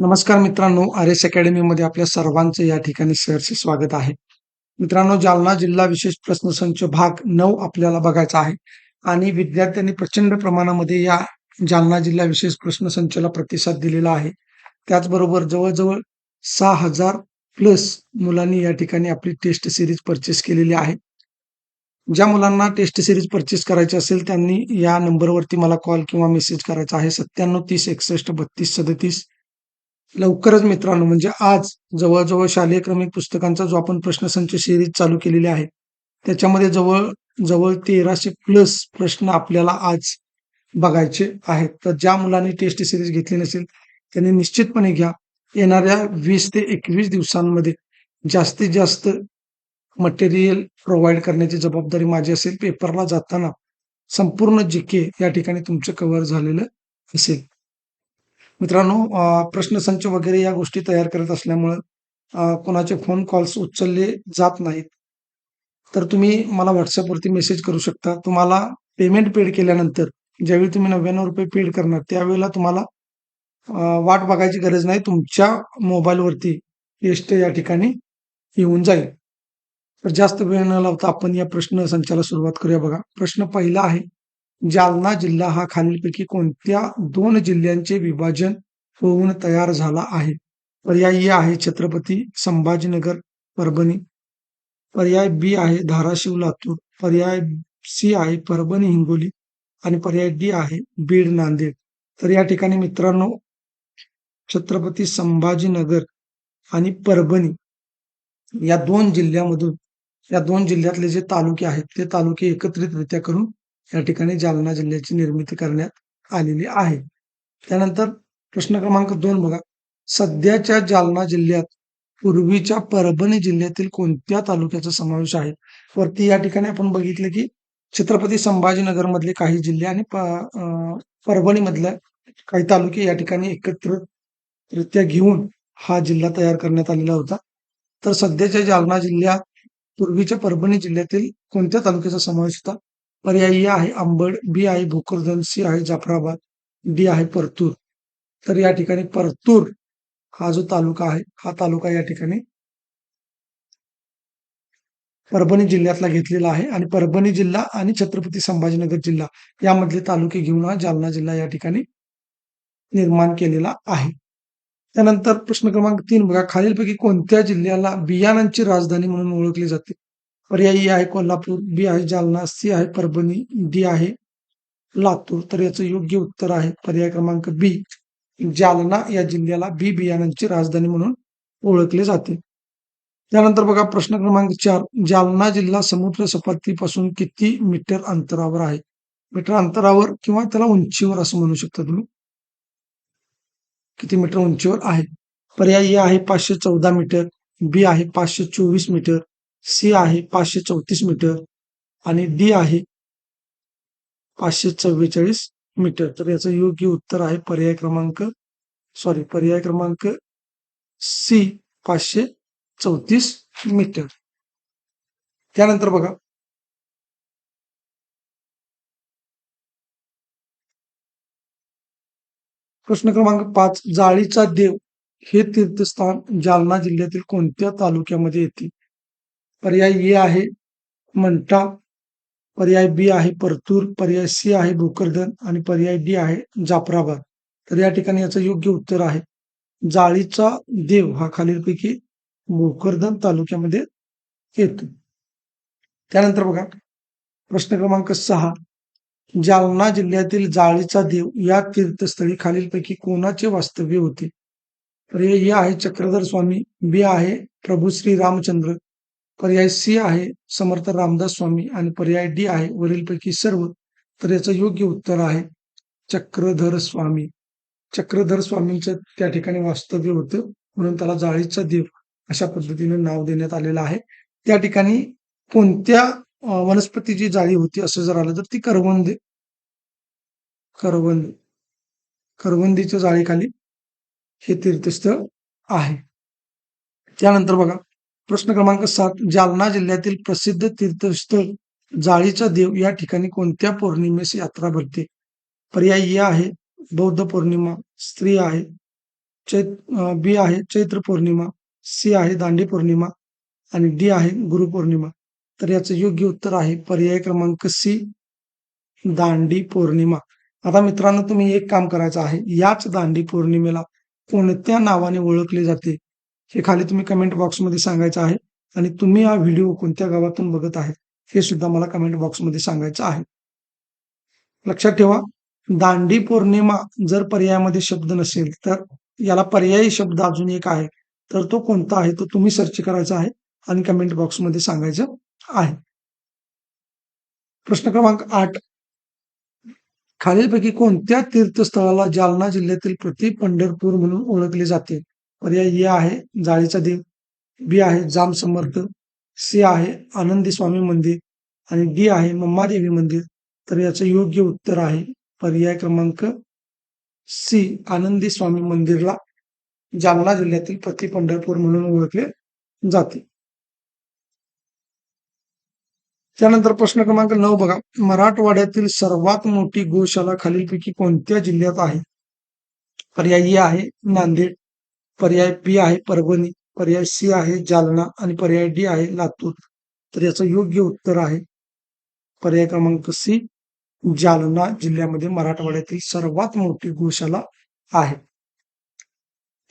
नमस्कार मित्रांनो R S अकॅडमीमध्ये आपल्या सर्वांचं या ठिकाणी सहर्ष स्वागत आहे. मित्रांनो जालना जिल्हा विशेष प्रश्नसंच भाग नऊ आपल्याला बघायचा आहे. आणि विद्यार्थ्यांनी प्रचंड प्रमाणामध्ये या जालना जिल्हा विशेष प्रश्नसंचला प्रतिसाद दिलेला आहे. त्याचबरोबर जवळजवळ सहा हजार प्लस मुलांनी या ठिकाणी आपली टेस्ट सिरीज परचेस केलेली आहे. ज्या मुलांना टेस्ट सिरीज परचेस करायची असेल त्यांनी या नंबरवरती मला कॉल किंवा मेसेज करायचा आहे. सत्त्याण्णव तीस एकसष्ट बत्तीस सदतीस लवकरच मित्रांनो म्हणजे आज जवळजवळ शालेय क्रमिक पुस्तकांचा जो आपण प्रश्नसंच सिरीज चालू केलेली आहे त्याच्यामध्ये जवळ जवळ तेराशे प्लस प्रश्न आपल्याला आज बघायचे आहेत. तर ज्या मुलांनी टेस्ट सिरीज घेतली नसेल त्यांनी निश्चितपणे घ्या. येणाऱ्या वीस ते एकवीस दिवसांमध्ये जास्तीत जास्त मटेरियल प्रोव्हाइड करण्याची जबाबदारी माझी असेल. पेपरला जाताना संपूर्ण जी के या ठिकाणी तुमचं कव्हर झालेलं असेल. मित्रांनो प्रश्नसंच वगैरे या गोष्टी तयार करत असल्यामुळं कोणाचे फोन कॉल्स उचलले जात नाहीत. तर तुम्ही मला व्हॉट्सअपवरती मेसेज करू शकता. तुम्हाला पेमेंट पेड केल्यानंतर ज्यावेळी तुम्ही नव्याण्णव रुपये पेड करणार त्यावेळेला तुम्हाला वाट बघायची गरज नाही. तुमच्या मोबाईलवरती टेस्ट या ठिकाणी येऊन जाईल. तर जास्त वेळ न लावता आपण या प्रश्न संचाला सुरुवात करूया बघा. प्रश्न पहिला आहे जालना जिल्हा हा खालीलपैकी कोणत्या दोन जिल्ह्यांचे विभाजन होऊन तयार झाला आहे? पर्याय ए आहे छत्रपती संभाजीनगर परभणी. पर्याय बी आहे धाराशिव लातूर पर्याय सी आहे परभणी हिंगोली. आणि पर्याय डी आहे बीड नांदेड. तर या ठिकाणी मित्रांनो छत्रपती संभाजीनगर आणि परभणी या दोन जिल्ह्यामधून या दोन जिल्ह्यातले जे तालुके आहेत ते तालुके एकत्रितरित्या करून या ठिकाणी जालना जिल्ह्याची निर्मिती करण्यात आलेली आहे. त्यानंतर प्रश्न क्रमांक दोन बघा. सध्याच्या जालना जिल्ह्यात पूर्वीच्या परभणी जिल्ह्यातील कोणत्या तालुक्याचा समावेश आहे? वरती या ठिकाणी आपण बघितले की छत्रपती संभाजीनगर मधले काही जिल्हे आणि परभणी मधल्या काही तालुके या ठिकाणी एकत्रितरित्या घेऊन हा जिल्हा तयार करण्यात आलेला होता. तर सध्याच्या जालना जिल्ह्यात पूर्वीच्या परभणी जिल्ह्यातील कोणत्या तालुक्याचा समावेश होता? पर्यायी आहे. आंबड बी आहे भोकरदन सी आहे जाफराबाद डी आहे परतूर. तर या ठिकाणी परतूर हा जो तालुका आहे हा तालुका या ठिकाणी परभणी जिल्ह्यातला घेतलेला आहे. आणि परभणी जिल्हा आणि छत्रपती संभाजीनगर जिल्हा यामधले तालुके घेऊन हा जालना जिल्हा या ठिकाणी निर्माण केलेला आहे. त्यानंतर प्रश्न क्रमांक तीन बघा. खालीलपैकी कोणत्या जिल्ह्याला बियाणांची राजधानी म्हणून ओळखली जाते? पर्यायी आहे. कोल्हापूर बी आहे जालना सी आहे परभणी डी आहे लातूर. तर याचं योग्य उत्तर आहे पर्याय क्रमांक बी. जालना या जिल्ह्याला बी बियाणांची राजधानी म्हणून ओळखले जाते. त्यानंतर बघा प्रश्न क्रमांक चार. जालना जिल्हा समुद्र सपाटीपासून किती मीटर अंतरावर आहे? मीटर अंतरावर किंवा त्याला उंचीवर असं म्हणू शकता तुम्ही. किती मीटर उंचीवर आहे? पर्याय ए आहे पाचशे चौदा मीटर. बी आहे पाचशे चोवीस मीटर. सी आहे पाचशे चौतीस मीटर आणि डी आहे पाचशे चव्वेचाळीस मीटर. तर याचं योग्य उत्तर आहे पर्याय क्रमांक सॉरी पर्याय क्रमांक सी पाचशे चौतीस मीटर. त्यानंतर बघा. प्रश्न क्रमांक पाच जाळीचा देव हे तीर्थस्थान जालना जिल्ह्यातील कोणत्या तालुक्यामध्ये येते? पर्याय ए आहे मंटा पर्याय बी आहे परतूर पर्याय सी आहे भोकरदन आणि पर्याय डी आहे जाफराबाद. तर या ठिकाणी याचं योग्य उत्तर आहे. जाळीचा देव हा खालीलपैकी भोकरदन तालुक्यामध्ये येतो. त्यानंतर बघा प्रश्न क्रमांक सहा. जालना जिल्ह्यातील जाळीचा देव या तीर्थस्थळी खालीलपैकी कोणाचे वास्तव्य होते? पर्याय ए आहे चक्रधर स्वामी बी आहे प्रभू श्री रामचंद्र पर्याय सी आहे समर्थ रामदास स्वामी आणि पर्याय डी आहे वरीलपैकी सर्व तर याचं योग्य उत्तर आहे चक्रधर स्वामी. चक्रधर स्वामींचं त्या ठिकाणी वास्तव्य होतं म्हणून त्याला जाळीचा देव अशा पद्धतीने नाव देण्यात आलेलं आहे. त्या ठिकाणी कोणत्या वनस्पतीची जाळी होती असं जर आलं तर ती करवंदे. करवंद. करवंदीच्या जाळीखाली हे तीर्थस्थळ आहे. त्यानंतर बघा प्रश्न क्रमांक सात जालना जिल्ह्यातील प्रसिद्ध तीर्थस्थळ जाळीचा देव या ठिकाणी कोणत्या पौर्णिमेस यात्रा भरते? पर्याय ए आहे बौद्ध पौर्णिमा स्त्री आहे चैत बी आहे चैत्र पौर्णिमा सी आहे दांडी पौर्णिमा आणि डी आहे गुरुपौर्णिमा तर याचं योग्य उत्तर आहे पर्याय क्रमांक सी दांडी पौर्णिमा. आता मित्रांनो तुम्ही एक काम करायचं आहे याच दांडी पौर्णिमेला कोणत्या नावाने ओळखले जाते? हे खाली तुम्ही कमेंट बॉक्समध्ये सांगायचं आहे आणि तुम्ही हा व्हिडिओ कोणत्या गावातून बघत आहे हे सुद्धा मला कमेंट बॉक्समध्ये सांगायचं आहे. लक्षात ठेवा दांडी पौर्णिमा जर पर्यायामध्ये शब्द नसेल तर याला पर्यायी शब्द अजून एक आहे तर तो कोणता आहे तो तुम्ही सर्च करायचा आहे आणि कमेंट बॉक्समध्ये सांगायचं आहे. प्रश्न क्रमांक आठ. खालीलपैकी कोणत्या तीर्थस्थळाला जालना जिल्ह्यातील प्रति पंढरपूर म्हणून ओळखले जाते? पर्याय ए आहे जाळीचा देव बी आहे जाम समर्थ सी आहे आनंदी स्वामी मंदिर आणि डी आहे मम्मादेवी मंदिर. तर याचं योग्य उत्तर आहे पर्याय क्रमांक सी आनंदी स्वामी मंदिरला जालना जिल्ह्यातील प्रति पंढरपूर म्हणून ओळखले जाते. त्यानंतर प्रश्न क्रमांक नऊ बघा. मराठवाड्यातील सर्वात मोठी गोशाला खालीलपैकी कोणत्या जिल्ह्यात आहे? पर्याय आहे नांदेड पर्याय बी आहे परभणी. पर्याय सी आहे जालना. आणि पर्याय डी आहे लातूर. तर याचं योग्य उत्तर आहे पर्याय क्रमांक सी जालना जिल्ह्यामध्ये मराठवाड्यातील सर्वात मोठी गोशाला आहे.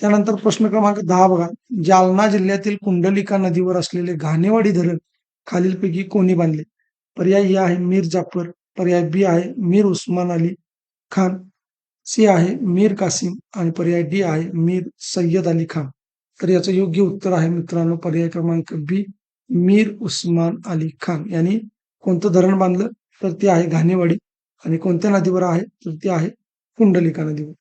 त्यानंतर प्रश्न क्रमांक दहा बघा. जालना जिल्ह्यातील कुंडलिका नदीवर असलेले घाणेवाडी धरण खालीलपैकी कोणी बांधले? पर्याय ए आहे मीर जाफर पर्याय बी आहे मीर उस्मान अली खान. सी आहे मीर कासिम आणि पर्याय डी आहे मीर सय्यद अली खान. तर याचं योग्य उत्तर आहे मित्रांनो पर्याय क्रमांक बी मीर उस्मान अली खान. यांनी कोणतं धरण बांधलं? तर ते आहे घाणेवाडी आणि कोणत्या नदीवर आहे? तर ते आहे कुंडलिका नदीवर.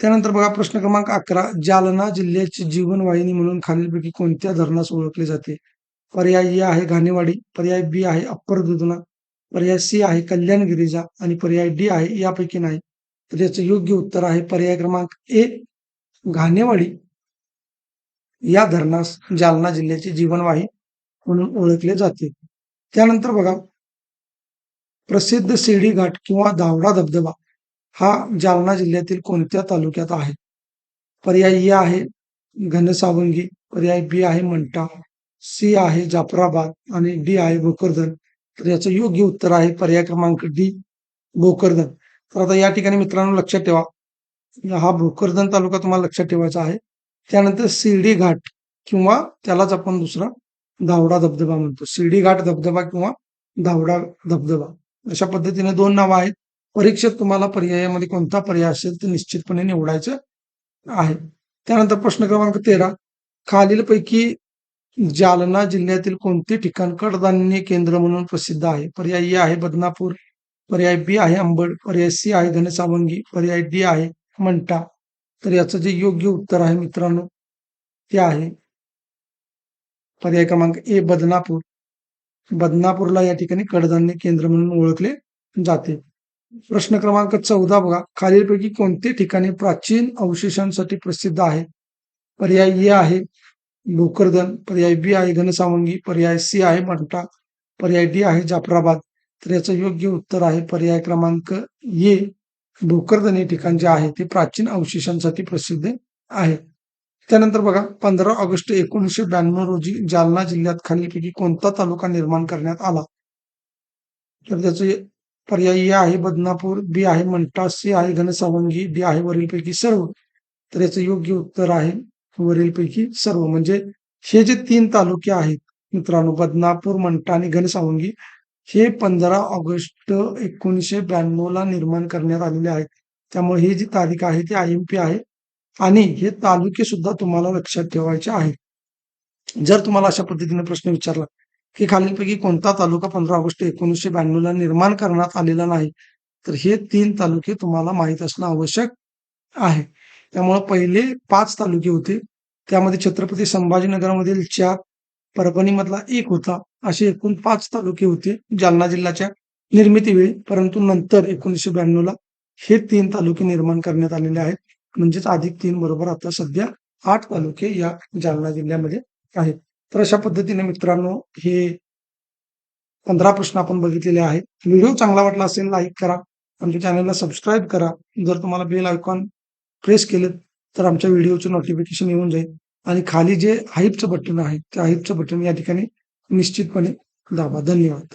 त्यानंतर बघा प्रश्न क्रमांक अकरा जालना जिल्ह्याची जीवनवाहिनी म्हणून खालीलपैकी कोणत्या धरणास ओळखले जाते? पर्याय ए आहे घाणेवाडी पर्याय बी आहे अप्पर दुधना पर्याय सी आहे कल्याण गिरिजा आणि पर्याय डी आहे यापैकी नाही. तर याचं योग्य उत्तर आहे पर्याय क्रमांक ए घाणेवाडी. या धरणास जालना जिल्ह्याची जीवनवाही म्हणून ओळखले जाते. त्यानंतर बघा प्रसिद्ध शिर्डी घाट किंवा धावडा धबधबा हा जालना जिल्ह्यातील कोणत्या तालुक्यात आहे? पर्याय ए आहे घनसावंगी पर्याय बी आहे मंटा सी आहे जाफराबाद आणि डी आहे भोकरदन. तर याचं योग्य उत्तर आहे पर्याय क्रमांक डी भोकरदन. तर आता या ठिकाणी मित्रांनो लक्षात ठेवा. हा भोकरदन तालुका तुम्हाला लक्षात ठेवायचा आहे. त्यानंतर शिर्डी घाट किंवा त्यालाच आपण दुसरा धावडा धबधबा म्हणतो. शिर्डी घाट धबधबा किंवा धावडा धबधबा. अशा पद्धतीने दोन नावं आहेत. परीक्षेत तुम्हाला पर्यायामध्ये कोणता पर्याय असेल ते निश्चितपणे निवडायचं आहे. त्यानंतर प्रश्न क्रमांक तेरा. खालीलपैकी जालना जिल्ह्यातील कोणते ठिकाण कडधान्य केंद्र म्हणून प्रसिद्ध आहे? पर्याय ए आहे बदनापूर पर्याय बी आहे अंबड पर्याय सी आहे घनसावंगी पर्याय डी आहे मंटा तर याचं जे योग्य उत्तर आहे मित्रांनो ते आहे पर्याय क्रमांक ए बदनापूर. बदनापूरला या ठिकाणी कडधान्य केंद्र म्हणून ओळखले जाते. प्रश्न क्रमांक चौदा बघा. खालीलपैकी कोणते ठिकाणी प्राचीन अवशेषांसाठी प्रसिद्ध आहे? पर्याय ए आहे भोकरदन पर्याय बी आहे घनसावंगी पर्याय सी आहे मंठा पर्याय डी आहे जाफराबाद. तर याचं योग्य उत्तर आहे पर्याय क्रमांक ए भोकरदन हे ठिकाण जे आहे ते प्राचीन अवशेषांसाठी प्रसिद्ध आहे. त्यानंतर बघा पंधरा ऑगस्ट एकोणीसशे ब्याण्णव रोजी जालना जिल्ह्यात खालीलपैकी कोणता तालुका निर्माण करण्यात आला? तर त्याचे पर्याय ए आहे बदनापूर बी आहे मंठा सी आहे घनसावंगी डी आहे वरीलपैकी सर्व. तर याचं योग्य उत्तर आहे वरीलपैकी सर्व. म्हणजे हे जे तीन तालुके आहेत मित्रांनो बदनापूर मंठा आणि घनसावंगी हे पंधरा ऑगस्ट एकोणीसशे ब्याण्णव ला निर्माण करण्यात आलेले आहेत. त्यामुळे ही जी तारीख आहे ती आय एम पी आहे. आणि हे तालुके सुद्धा तुम्हाला लक्षात ठेवायचे आहेत. जर तुम्हाला अशा पद्धतीने प्रश्न विचारला की खालीलपैकी कोणता तालुका पंधरा ऑगस्ट एकोणीसशे ब्याण्णव ला निर्माण करण्यात आलेला नाही तर हे तीन तालुके तुम्हाला माहीत असणं आवश्यक आहे. त्यामुळे पहिले पाच तालुके होते. त्यामध्ये छत्रपती संभाजीनगरमधील चार परभणीमधला एक होता. असे एकूण पाच तालुके होते जालना जिल्ह्याच्या निर्मितीवेळी परंतु नंतर एकोणीसशे ब्याण्णव ला हे तीन तालुके निर्माण करण्यात आलेले आहेत. म्हणजेच अधिक तीन बरोबर आता सध्या आठ तालुके या जालना जिल्ह्यामध्ये आहेत. तर अशा पद्धतीने मित्रांनो हे पंधरा प्रश्न आपण बघितलेले आहेत. व्हिडिओ चांगला वाटला असेल लाईक करा. आमच्या चॅनलला सबस्क्राईब करा. जर तुम्हाला बेल आयकॉन प्रेस केलं तर आमच्या व्हिडिओचं नोटिफिकेशन येऊन जाईल. आणि खाली जे हाईपचं बटन आहे त्या हाईपचं बटन या ठिकाणी निश्चितपणे दाबा. धन्यवाद.